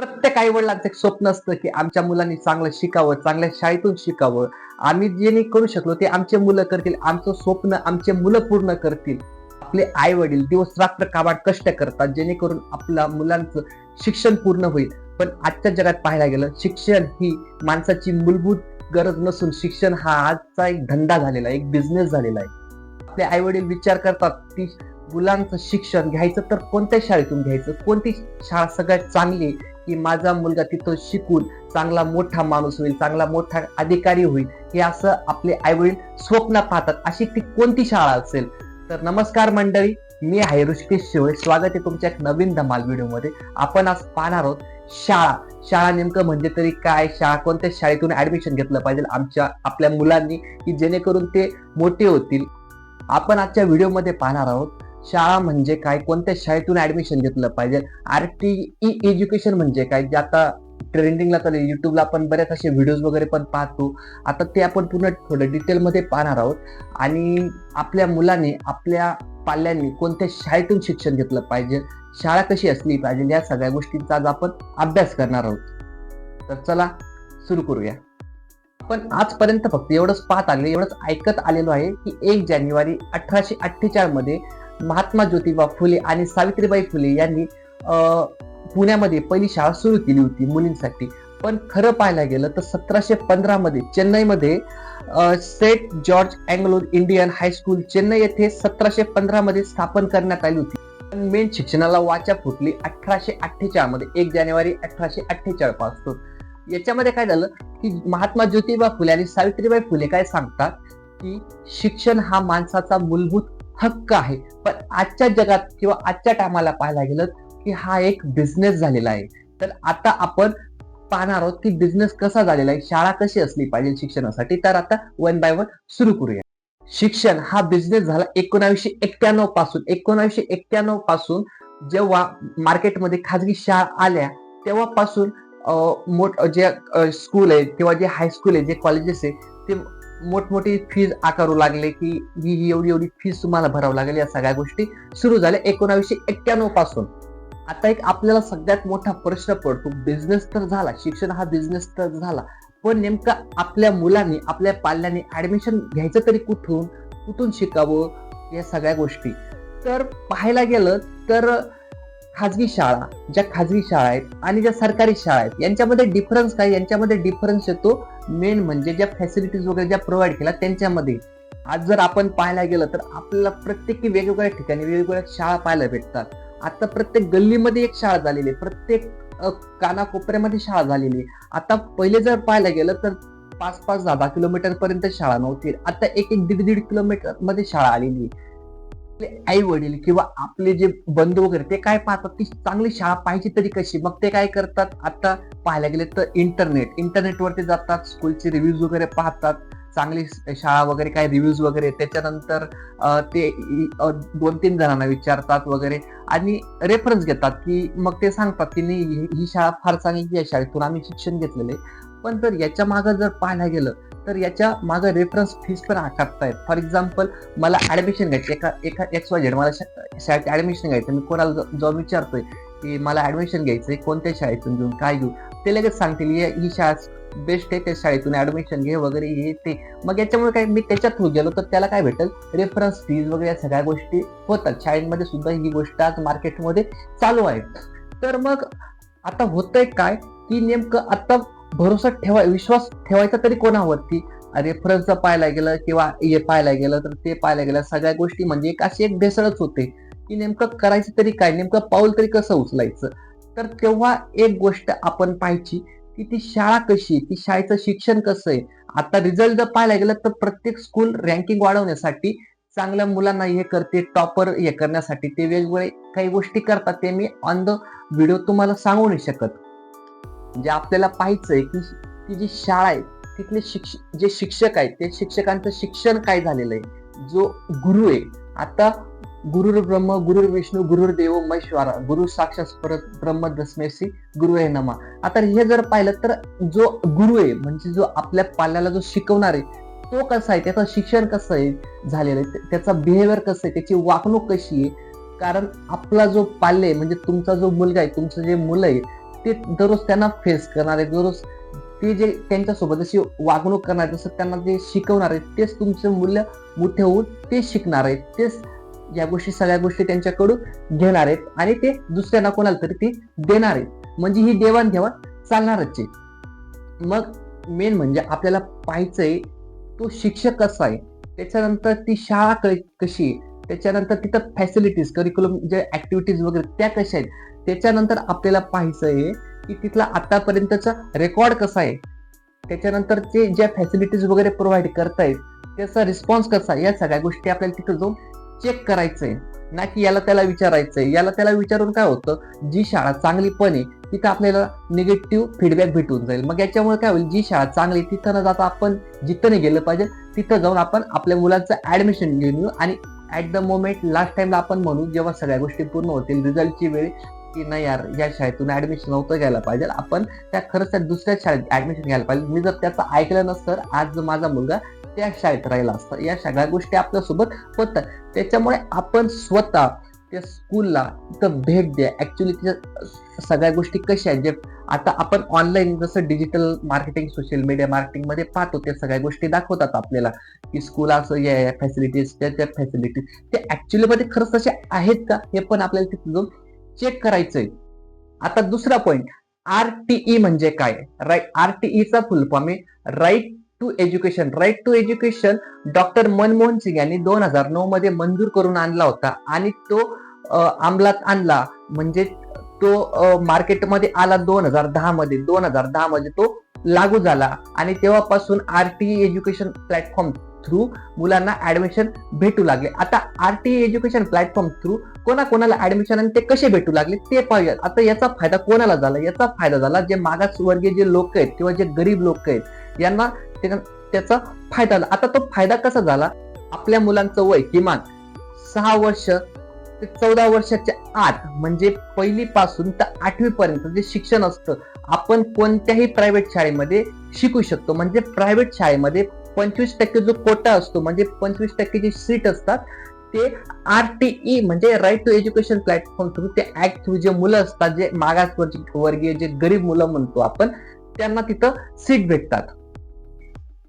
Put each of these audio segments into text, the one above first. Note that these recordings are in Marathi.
प्रत्येक आई वडिलांचं एक स्वप्न असतं की आमच्या मुलांनी चांगलं शिकावं चांगल्या शाळेतून शिकावं. आम्ही जे करू शकलो ते आमचे मुलं करतील आमचं स्वप्न आमचे मुलं पूर्ण करतील. आपले आई वडील दिवस रात्र काबाड कष्ट करतात जेणेकरून आपल्या मुलांचं शिक्षण पूर्ण होईल. पण आजच्या जगात पाहायला गेलं शिक्षण ही माणसाची मूलभूत गरज नसून शिक्षण हा आजचा एक धंदा झालेला आहे एक बिझनेस झालेला आहे. आपले आई वडील विचार करतात की मुलांचं शिक्षण घ्यायचं तर कोणत्या शाळेतून घ्यायचं? कोणती शाळा सगळ्यात चांगली की माझा मुलगा तिथं शिकून चांगला मोठा माणूस होईल चांगला मोठा अधिकारी होईल हे असं आपले आई वडील स्वप्न पाहतात. अशी ती कोणती शाळा असेल? तर नमस्कार मंडळी मी आहे ऋषिकेश शिवळे. स्वागत आहे तुमच्या एक नवीन धमाल व्हिडिओमध्ये. आपण आज पाहणार आहोत शाळा. शाळा नेमकं म्हणजे तरी काय? शाळा कोणत्या शाळेतून ऍडमिशन घेतलं पाहिजे? आमच्या आपल्या मुलांनी की जेणेकरून ते मोठे होतील? आपण आजच्या व्हिडिओमध्ये पाहणार आहोत शाळा म्हणजे काय? कोणत्या शाळेतून ऍडमिशन घेतलं पाहिजे? आर टी ई एज्युकेशन म्हणजे काय? जे आता ट्रेंडिंगला चालेल युट्यूबला आपण बऱ्याच असे व्हिडिओज वगैरे पण पाहतो. आता ते आपण पूर्ण थोडं डिटेलमध्ये पाहणार आहोत. आणि आपल्या मुलांनी आपल्या पाल्यांनी कोणत्या शाळेतून शिक्षण घेतलं पाहिजे? शाळा कशी असली पाहिजे? या सगळ्या गोष्टींचा आज आपण अभ्यास करणार आहोत. तर चला सुरू करूया. पण आजपर्यंत फक्त एवढंच पाहत आले एवढंच ऐकत आलेलो आहे की एक जानेवारी अठराशे अठ्ठेचाळमध्ये महात्मा ज्योतिबा फुले आणि सावित्रीबाई फुले यांनी पुण्यामध्ये पहिली शाळा सुरू केली होती मुलींसाठी. पण खरं पाहायला गेलं तर सतराशे पंधरामध्ये चेन्नईमध्ये Saint George Anglo Indian high school Chennai येथे सतराशे पंधरामध्ये स्थापन करण्यात आली होती. पण मेन शिक्षणाला वाचा फुटली अठराशे अठ्ठेचाळमध्ये एक जानेवारी अठराशे अठ्ठेचाळपासून. याच्यामध्ये काय झालं की महात्मा ज्योतिबा फुले आणि सावित्रीबाई फुले काय सांगतात की शिक्षण हा माणसाचा मूलभूत हक्क आहे. पण आजच्या जगात किंवा आजच्या टायमाला पाहायला गेलं की हा एक बिझनेस झालेला आहे. तर आता आपण पाहणार आहोत की बिझनेस कसा झालेला आहे शाळा कशी असली पाहिजे शिक्षणासाठी. तर आता वन बाय वन सुरू करूया. शिक्षण हा बिझनेस झाला एकोणावीसशे एक्क्याण्णवपासून. एकोणावीसशे एक्क्याण्णवपासून जेव्हा मार्केटमध्ये खाजगी शाळा आल्या तेव्हापासून मोठ जे स्कूल आहे किंवा जे हायस्कूल आहे जे कॉलेजेस आहे ते मोठमोठी फीज आकारू लागले की ही ही एवढी एवढी फीज तुम्हाला भरावं लागेल या सगळ्या गोष्टी. सुरू झाल्या एकोणावीसशे एक्क्याण्णवपासून. आता एक आपल्याला सगळ्यात मोठा प्रश्न पडतो बिझनेस तर झाला शिक्षण हा बिझनेस तर झाला पण नेमका आपल्या मुलांनी आपल्या पाल्यांनी ऍडमिशन घ्यायचं तरी कुठून? कुठून शिकावं? या सगळ्या गोष्टी. तर पाहायला गेलं तर खाजगी शाळा ज्या खाजगी शाळा आहेत आणि ज्या सरकारी शाळा आहेत यांच्यामध्ये डिफरन्स काय? यांच्यामध्ये डिफरन्स येतो मेन म्हणजे ज्या फॅसिलिटीज वगैरे ज्या प्रोव्हाइड केल्या त्यांच्यामध्ये. आज जर आपण पाहायला गेलं तर आपल्याला प्रत्येकी वेगवेगळ्या ठिकाणी वेगवेगळ्या शाळा पाहायला भेटतात. आता प्रत्येक गल्लीमध्ये एक शाळा झालेली आहे. प्रत्येक कानाकोपऱ्यामध्ये शाळा झालेली आहे. आता पहिले जर पाहायला गेलं तर पाच पाच दहा दहा किलोमीटर पर्यंत शाळा नव्हती. आता एक एक दीड दीड किलोमीटरमध्ये शाळा आलेली आहे. आई वडील किंवा आपले जे बंधू वगैरे ते काय पाहतात? ती चांगली शाळा पाहिजे तरी कशी? मग ते काय करतात? आता पाहायला गेले तर इंटरनेट. इंटरनेटवरती जातात स्कूलचे रिव्ह्यूज वगैरे पाहतात. चांगली शाळा वगैरे काय रिव्ह्यूज वगैरे. त्याच्यानंतर ते दोन तीन जणांना विचारतात वगैरे आणि रेफरन्स घेतात की मग ते सांगतात की नाही ही- ही शाळा फार चांगली या शाळेतून. आम्ही शिक्षण घेतलेले पण जर याच्या मागं जर पाहायला गेलं तर याच्या मागं रेफरन्स फीस पण आकारतायत. फॉर एक्झाम्पल मला ऍडमिशन घ्यायची एका एका एक्स वाय झेड मला शाळेत ऍडमिशन घ्यायचं मी कोणाला ज- जेव्हा विचारतोय की मला ऍडमिशन घ्यायचंय कोणत्या शाळेतून घेऊन काय घेऊ ते लगेच सांगतील "ही- ही शाळा बेस्ट आहे त्या शाळेतून ऍडमिशन घे वगैरे हे ते. मग याच्यामुळे काय मी त्याच्या थ्रू गेलो तर त्याला काय भेटेल? रेफरन्स फीज वगैरे या सगळ्या गोष्टी होतात. शाळेमध्ये सुद्धा ही गोष्ट आज मार्केटमध्ये चालू आहे. तर मग आता होतंय काय की नेमकं आता भरोसा ठेवा विश्वास ठेवायचा तरी कोणावरती? रेफरन्सचा पाहायला गेलं किंवा हे पाहायला गेलं तर ते पाहायला गेलं सगळ्या गोष्टी म्हणजे एक अशी एक भेसळच होते. की नेमकं करायचं तरी काय? नेमकं पाऊल तरी कसं उचलायचं? तर तेव्हा एक गोष्ट आपण पाहायची की ती शाळा कशी ती शाळेचं शिक्षण कसं आहे? आता रिझल्ट जर पाहायला गेलं तर प्रत्येक स्कूल रँकिंग वाढवण्यासाठी चांगल्या मुलांना हे करते टॉपर हे करण्यासाठी ते वेगवेगळे काही गोष्टी करतात ते मी ऑन द व्हिडिओ तुम्हाला सांगू नाही शकत. जे आपल्याला पाहायचंय की ती जी शाळा आहे तिथले शिक्ष जे शिक्षक आहेत ते शिक्षकांचं शिक्षण काय झालेलं आहे? जो गुरु आहे आता गुरुर ब्रह्म गुरुर विष्णू गुरुर देव महेश्वरा गुरु साक्षात परत ब्रह्म दस्मेसी गुरु आहे नमा. आता हे जर पाहिलं तर जो गुरु आहे म्हणजे जो आपल्या पाल्याला जो शिकवणार आहे तो कसा आहे? त्याचं शिक्षण कसं आहे? झालेलं आहे. त्याचा बिहेवियर कसं आहे? त्याची वागणूक कशी आहे? कारण आपला जो पाल्य आहे म्हणजे तुमचा जो मुलगा आहे तुमचं जे मुलं आहे ते दररोज त्यांना फेस करणारे दररोज ते जे त्यांच्यासोबत जशी वागणूक करणार जसं त्यांना जे शिकवणार आहे तेच तुमचं मूल्य मोठे होऊन ते शिकणार आहेत तेच या गोष्टी सगळ्या गोष्टी त्यांच्याकडून घेणार आहेत आणि ते दुसऱ्यांना कोणाला तरी ते देणार. आहेत म्हणजे ही देवाणघेवाण चालणारच आहे. मग मेन म्हणजे आपल्याला पाहायचंय तो शिक्षक कसा आहे? त्याच्यानंतर ती शाळा कशी आहे? त्याच्यानंतर तिथं फॅसिलिटीज करिक्युलम जे ऍक्टिव्हिटीज वगैरे त्या कशा आहेत? त्याच्यानंतर आपल्याला पाहायचं आहे की तिथला आतापर्यंतचा रेकॉर्ड कसा आहे? त्याच्यानंतर ते ज्या फॅसिलिटीज वगैरे प्रोव्हाइड करतायत त्याचा रिस्पॉन्स कसा आहे? या सगळ्या गोष्टी आपल्याला तिथं जाऊन चेक करायचंय ना की याला त्याला विचारायचंय. याला त्याला विचारून काय होतं? जी शाळा चांगली पण आहे तिथं आपल्याला निगेटिव्ह फीडबॅक भेटून जाईल. मग याच्यामुळे काय होईल? जी शाळा चांगली तिथं न जाता आपण जिथं नाही गेलं पाहिजे तिथं जाऊन आपण आपल्या मुलांचं ऍडमिशन घेऊन येऊ आणि ऍट द मोमेंट लास्ट टाइमला आपण म्हणू जेव्हा सगळ्या गोष्टी पूर्ण होतील रिझल्टची वेळ की नाही यार या शाळेतून ऍडमिशन नव्हतं घ्यायला पाहिजे. आपण त्या खरंच त्या दुसऱ्या शाळेत ऍडमिशन घ्यायला पाहिजे. मी जर त्याचं ऐकलं नसतं तर आज माझा मुलगा त्या शाळेत राहिला असता या सगळ्या गोष्टी आपल्यासोबत होतात त्याच्यामुळे आपण स्वतः त्या स्कूलला तिथं भेट द्या. ऍक्च्युली तिच्या सगळ्या गोष्टी कशा आहेत? जे आता आपण ऑनलाईन जसं डिजिटल मार्केटिंग सोशल मीडिया मार्केटिंगमध्ये पाहतो त्या सगळ्या गोष्टी दाखवतात आपल्याला. की स्कूल असं या या फॅसिलिटीज त्या त्या फॅसिलिटीज ते ऍक्च्युली मध्ये खरंच तसे आहेत का? हे पण आपल्याला तिथे जाऊन चेक करायचंय. आता दुसरा पॉइंट आर टीई म्हणजे काय? राईट आर चा फुल फॉर्म आहे. Right to education right to education doctor Manmohan Singh यांनी दोन हजार नऊ मध्ये मंजूर करून आणला होता. आणि तो अंमलात आणला. म्हणजे तो मार्केटमध्ये आला दोन हजार दहा मध्ये. दोन हजार दहा मध्ये तो लागू झाला. आणि तेव्हापासून R T education platform through मुलांना ऍडमिशन भेटू लागले. आता R T education platform through कोणा कोणाला ऍडमिशन आणि ते कसे भेटू लागले ते पाहूयात. आता याचा फायदा कोणाला झाला? याचा फायदा झाला जे मागासवर्गीय जे लोक आहेत किंवा जे गरीब लोक आहेत यांना त्याचा फायदा झाला. आता तो फायदा कसा झाला? आपल्या मुलांचं वय किमान सहा वर्ष ते चौदा वर्षाच्या आत म्हणजे पहिली पासून तर आठवीपर्यंत जे शिक्षण असतं आपण कोणत्याही प्रायव्हेट शाळेमध्ये शिकू शकतो. म्हणजे प्रायव्हेट शाळेमध्ये पंचवीस टक्के जो कोटा असतो म्हणजे पंचवीस टक्के जे सीट असतात ते आर टी म्हणजे right to education platform through ते ऍक्ट थ्रू जे मुलं असतात जे मागास वर्गीय जे गरीब मुलं म्हणतो आपण त्यांना तिथं सीट भेटतात.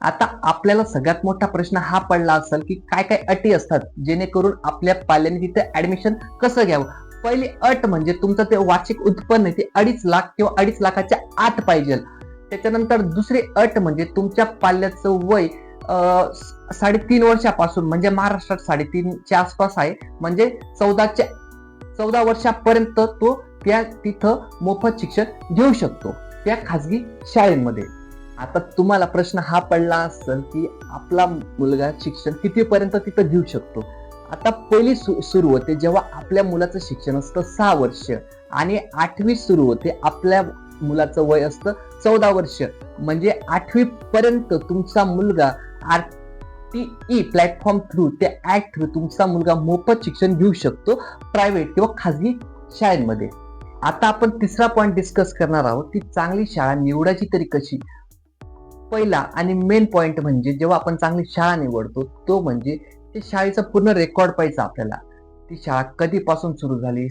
आता आपल्याला सगळ्यात मोठा प्रश्न हा पडला असेल की काय काय अटी असतात जेणेकरून आपल्या पाल्याने तिथे ऍडमिशन कसं घ्यावं? पहिली अट म्हणजे तुमचं ते वार्षिक उत्पन्न ते अडीच लाख किंवा अडीच लाखाच्या आत पाहिजे. त्याच्यानंतर दुसरी अट म्हणजे तुमच्या पाल्याचं वय साडेतीन वर्षापासून म्हणजे महाराष्ट्रात साडेतीनच्या आसपास आहे. म्हणजे चौदाच्या चौदा वर्षापर्यंत तो त्या तिथं मोफत शिक्षण घेऊ शकतो त्या खाजगी शाळेमध्ये. आता तुम्हाला प्रश्न हा पडला असेल की आपला मुलगा शिक्षण कितीपर्यंत तिथं घेऊ शकतो? आता पहिली सुरू होते जेव्हा आपल्या मुलाचं शिक्षण असतं सहा वर्ष आणि आठवी सुरू होते आपल्या मुलाचं वय असतं चौदा वर्ष. म्हणजे आठवी पर्यंत तुमचा मुलगा R T E platform through ते ऍक्ट थ्रू तुमचा मुलगा मोफत शिक्षण घेऊ शकतो प्रायव्हेट किंवा खाजगी शाळेमध्ये. आता आपण तिसरा पॉईंट डिस्कस करणार आहोत ती चांगली शाळा निवडायची तरी कशी? पहिला आणि मेन पॉईंट म्हणजे जेव्हा आपण चांगली शाळा निवडतो तो म्हणजे ते शाळेचा पूर्ण रेकॉर्ड पाहिजे आपल्याला. ती शाळा कधीपासून सुरू झाली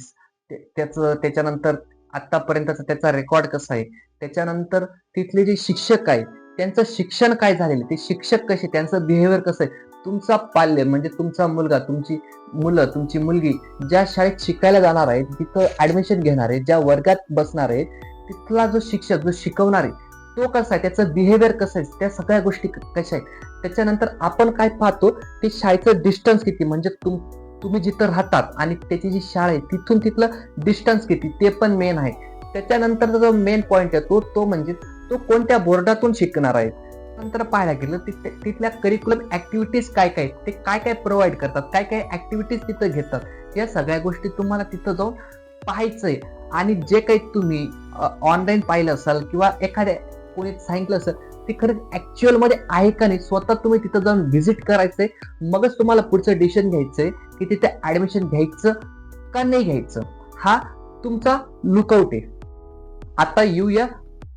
त्याचं त्याच्यानंतर आतापर्यंतचा त्याचा रेकॉर्ड कसा आहे? त्याच्यानंतर तिथले जे शिक्षक आहेत त्यांचं शिक्षण काय झालेलं आहे, ते शिक्षक कसे? त्यांचं बिहेवियर कसं आहे? तुमचा पाल्य म्हणजे तुमचा मुलगा तुमची मुलं तुमची मुलगी ज्या शाळेत शिकायला जाणार आहे तिथं ॲडमिशन घेणार आहे ज्या वर्गात बसणार आहे तिथला जो शिक्षक जो शिकवणार आहे तो कसा आहे? त्याचं बिहेवियर कसं आहे? त्या सगळ्या गोष्टी कशा आहेत? त्याच्यानंतर आपण काय पाहतो ते शाळेचं डिस्टन्स किती? म्हणजे तुम तुम्ही जिथं राहतात आणि त्याची जी शाळा आहे तिथून तिथलं डिस्टन्स किती ते पण मेन आहे. त्याच्यानंतर जो मेन पॉईंट आहे तो तो म्हणजे तो कोणत्या बोर्डातून शिकणार आहे? नंतर पाहायला गेलं तिथे तिथल्या करिक्युलम ऍक्टिव्हिटीज काय काय ते काय काय प्रोव्हाइड करतात काय काय ऍक्टिव्हिटीज तिथं घेतात या सगळ्या गोष्टी तुम्हाला तिथं जाऊन पाहायचंय आणि जे काही तुम्ही ऑनलाईन पाहिलं असाल किंवा एखाद्या कोणी सांगितलं असेल ते खरंच ऍक्च्युअलमध्ये म्हणजे आहे. का नाही स्वतः तुम्ही तिथं जाऊन व्हिजिट करायचंय. मगच तुम्हाला पुढचं डिसिजन घ्यायचंय की तिथे ऍडमिशन घ्यायचं का नाही घ्यायचं. हा तुमचा लुकआउट आहे. आता येऊया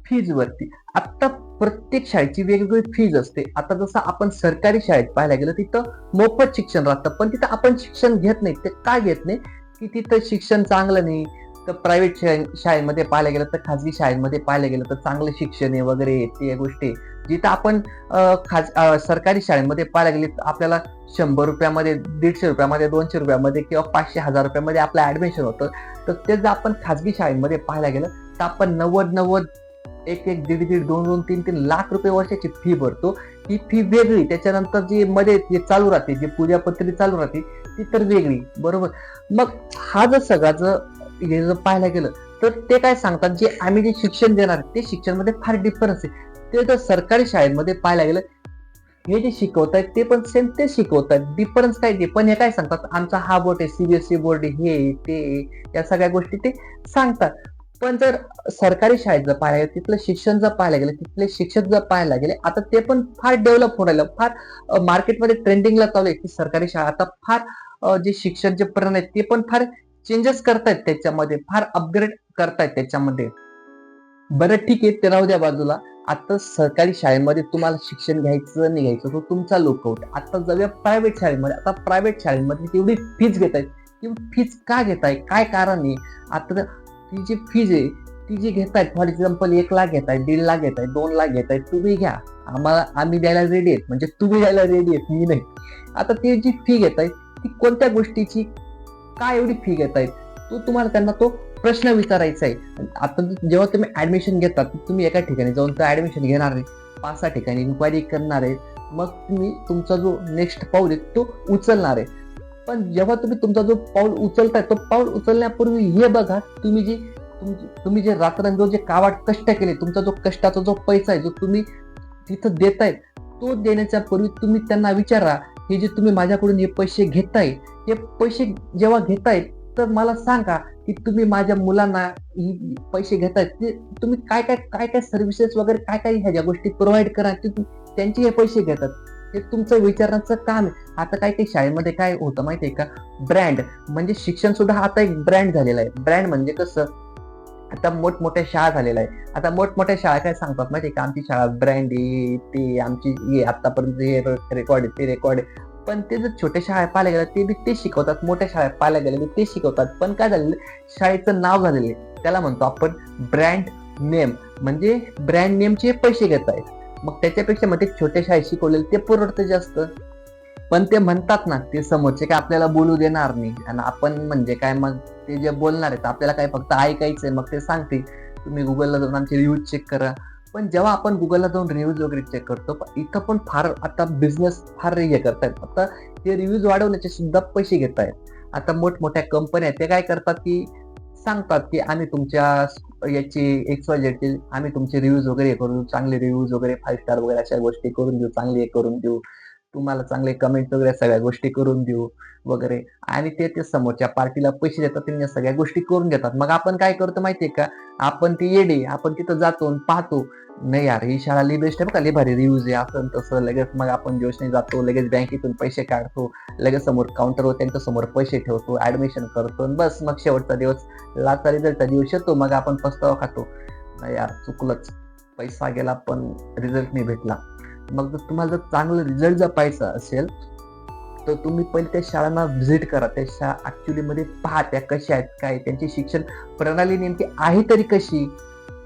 फीज वरती. आता प्रत्येक शाळेची वेगवेगळी फीज असते. आता जसं आपण सरकारी शाळेत पाहायला गेलं तिथं मोफत शिक्षण राहतं. पण तिथं आपण शिक्षण घेत नाही. ते का घेत नाही? की तिथं शिक्षण चांगलं नाही. तर प्रायव्हेट शाळेमध्ये पाहायला गेलं तर खाजगी शाळेमध्ये पाहायला गेलं तर चांगलं शिक्षण आहे वगैरे ते गोष्टी. जिथं आपण खाज सरकारी शाळेमध्ये पाहायला गेले तर आपल्याला शंभर रुपयामध्ये दीडशे रुपयामध्ये दोनशे रुपयामध्ये किंवा पाचशे हजार रुपयामध्ये आपलं ऍडमिशन होतं. तर ते जर आपण खाजगी शाळेमध्ये पाहायला गेलं तर आपण नव्वद नव्वद एक एक दीड दीड दोन दोन तीन तीन लाख रुपये वर्षाची फी भरतो. ही फी वेगळी. त्याच्यानंतर जी मध्ये जे चालू राहते जी पूजापत्री चालू राहते ती तर वेगळी. बरोबर? मग हा जर सगळा जर जर पाहायला गेलं तर ते काय सांगतात जे आम्ही जे शिक्षण देणार ते शिक्षणमध्ये फार डिफरन्स आहे. ते जर सरकारी शाळेमध्ये पाहायला गेलं हे जे शिकवत आहेत ते पण सेम ते आहेत. डिफरन्स काय ते? पण हे काय सांगतात आमचा हा बोर्ड आहे सीबीएसई बोर्ड हे ते या सगळ्या गोष्टी ते सांगतात. पण जर सरकारी शाळेत जर पाहायला गेलं तिथलं शिक्षण जर पाहायला गेलं तिथले शिक्षक जर पाहायला गेले आता ते पण फार डेव्हलप होऊन राहिलं फार मार्केटमध्ये ट्रेंडिंगला चालू आहे की सरकारी शाळा आता फार जे शिक्षण जे प्रण आहेत ते पण फार चेंजेस करतायत त्याच्यामध्ये फार अपग्रेड करतायत त्याच्यामध्ये. बरं ठीक आहे ते राहू द्या बाजूला. आता सरकारी शाळेमध्ये तुम्हाला शिक्षण घ्यायचं नाही घ्यायचं तो तुमचा लुकआउट आता जाऊया प्रायव्हेट शाळेमध्ये आता प्रायव्हेट शाळेमध्ये तेवढी फीज घेतायत. ती फीज का घेताय? काय कारण आहे? आता ती जी फीज आहे ती जी घेत आहेत फॉर एक्झाम्पल एक लाख घेत आहे दीड लाख घेत आहे दोन लाख घेत आहे तुम्ही घ्या. आम्हाला आम्ही द्यायला रेडी आहेत. म्हणजे तुम्ही द्यायला रेडी आहेत मी नाही. आता ती जी फी घेताय ती कोणत्या गोष्टीची? का एवढी फी घेतायत तो तुम्हाला त्यांना तो प्रश्न विचारायचा आहे. आता जेव्हा तुम्ही ऍडमिशन घेतात तुम्ही एका ठिकाणी जाऊन तर ऍडमिशन घेणार आहे. पाच सहा ठिकाणी इन्क्वायरी करणार आहे. मग तुम्ही तुमचा जो नेक्स्ट पाऊल आहे तो उचलणार आहे. पण जेव्हा तुम्ही तुमचा जो पाऊल उचलताय तो पाऊल उचलण्यापूर्वी हे बघा तुम्ही जी तुम्ही जे रात्रंदिवस जे कावाट कष्ट केले तुमचा जो कष्टाचा जो पैसा आहे जो तुम्ही तिथं देतायत तो देण्याच्या पूर्वी तुम्ही त्यांना विचारा. हे जे तुम्ही माझ्याकडून हे पैसे घेताय हे पैसे जेव्हा घेताय तर मला सांगा की तुम्ही माझ्या मुलांना ही पैसे घेताय ते तुम्ही काय काय काय काय सर्व्हिसेस वगैरे काय काय ह्या ज्या गोष्टी प्रोव्हाइड करा त्यांचे हे पैसे घेतात. हे तुमचं विचारण्याचं काम आहे. आता काय काही शाळेमध्ये काय होतं माहितीये का? ब्रँड म्हणजे शिक्षण सुद्धा आता एक ब्रँड झालेला आहे. ब्रँड म्हणजे कसं? आता मोठमोठ्या शाळा झालेल्या आहे आता मोठमोठ्या शाळा काय सांगतात माहितीये का? आमची शाळा ब्रँड आहे ते आमची हे आतापर्यंत हे रेकॉर्ड आहे ते रेकॉर्ड आहे. पण ते जर छोट्या शाळा पाहायला गेलं ते बी ते शिकवतात. मोठ्या शाळा पाहायला गेल्या ते शिकवतात. पण काय झालेलं शाळेचं नाव झालेलं आहे. त्याला म्हणतो आपण ब्रँड नेम म्हणजे ब्रँड नेमचे पैसे घेत आहेत मग त्याच्यापेक्षा मग ते छोट्या शाळेत शिकवलेले ते परवडतं जास्त. पण ते म्हणतात ना ते समोरचे काय आपल्याला बोलू देणार नाही. आणि आपण म्हणजे काय मग ते जे बोलणार आहेत आपल्याला काय फक्त ऐकायचंय मग ते सांगते तुम्ही गुगलला जाऊन आमचे रिव्ह्यूज चेक करा. पण जेव्हा आपण गुगलला जाऊन रिव्ह्यूज वगैरे चेक करतो पण इथं पण फार आता बिझनेस फार हे करतायत. आता ते रिव्ह्यूज वाढवण्याचे सुद्धा पैसे घेत आहेत आता मोठमोठ्या कंपन्या ते काय करतात की सांगतात की आम्ही तुमच्या याची एक्स वाय आम्ही तुमचे रिव्ह्यूज वगैरे हे करून देऊ चांगले रिव्ह्यूज वगैरे फाईव्ह स्टार वगैरे अशा गोष्टी करून देऊ चांगले हे करून देऊ. तुम्हाला चांगले कमेंट वगैरे सगळ्या गोष्टी करून देऊ वगैरे. आणि ते ते समोरच्या पार्टीला पैसे देतात त्यांनी सगळ्या गोष्टी करून देतात मग आपण काय करतो माहितीये का? आपण ती येडे आपण तिथं जातो आणि पाहतो. नाही यार ही शाळा लई बेस्ट आहे बघा लई भारी रिव्ह्यूज आहे असं तसं. लगेच मग आपण जोशने जातो लगेच बँकेतून पैसे काढतो लगेच समोर काउंटरवर त्यांच्यासमोर पैसे ठेवतो ऍडमिशन करतो आणि बस मग शेवटचा दिवस लाचा रिझल्टचा दिवस येतो मग आपण पस्तावा खातो. नाही यार चुकलंच. पैसा गेला पण रिझल्ट नाही भेटला. मग जर तुम्हाला जर चांगला रिझल्ट जर पाहायचा असेल तर तुम्ही पहिले त्या शाळांना व्हिजिट करा. त्या शाळा ॲक्च्युलीमध्ये पहा त्या कशा आहेत काय त्यांची शिक्षण प्रणाली नेमकी आहे तरी कशी?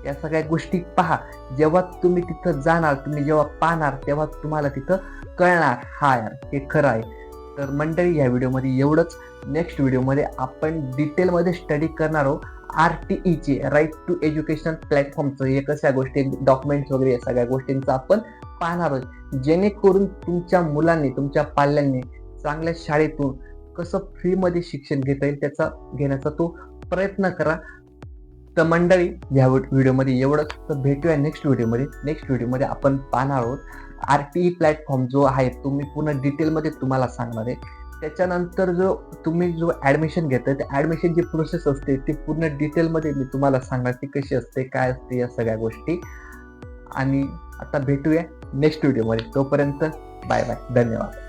या सगळ्या गोष्टी पहा. जेव्हा तुम्ही तिथं जाणार तुम्ही जेव्हा पाहणार तेव्हा तुम्हाला तिथं कळणार हा यार हे खरं आहे. तर मंडळी या व्हिडिओमध्ये एवढंच. नेक्स्ट व्हिडिओमध्ये आपण डिटेलमध्ये स्टडी करणार आहोत. आर टी ईचे राईट टू एज्युकेशन प्लॅटफॉर्मचं हे कशा गोष्टी डॉक्युमेंट्स वगैरे या सगळ्या गोष्टींचं आपण पाहणार आहोत. जेणेकरून तुमच्या मुलांनी तुमच्या पाल्यांनी चांगल्या शाळेतून कसं फ्रीमध्ये शिक्षण घेता येईल त्याचा घेण्याचा तो प्रयत्न करा. तर मंडळी ह्या व्हिडिओमध्ये एवढंच. तर भेटूया नेक्स्ट व्हिडिओमध्ये. नेक्स्ट व्हिडिओमध्ये आपण पाहणार आहोत आर टी ई प्लॅटफॉर्म जो आहे तो मी पूर्ण डिटेलमध्ये तुम्हाला सांगणार आहे. त्याच्यानंतर जो तुम्ही जो ऍडमिशन घेता ते ऍडमिशन जी प्रोसेस असते ती पूर्ण डिटेलमध्ये मी तुम्हाला सांगणार ती कशी असते काय असते या सगळ्या गोष्टी. आणि आता भेटूया नेक्स्ट व्हिडिओमध्ये तोपर्यंत बाय बाय धन्यवाद.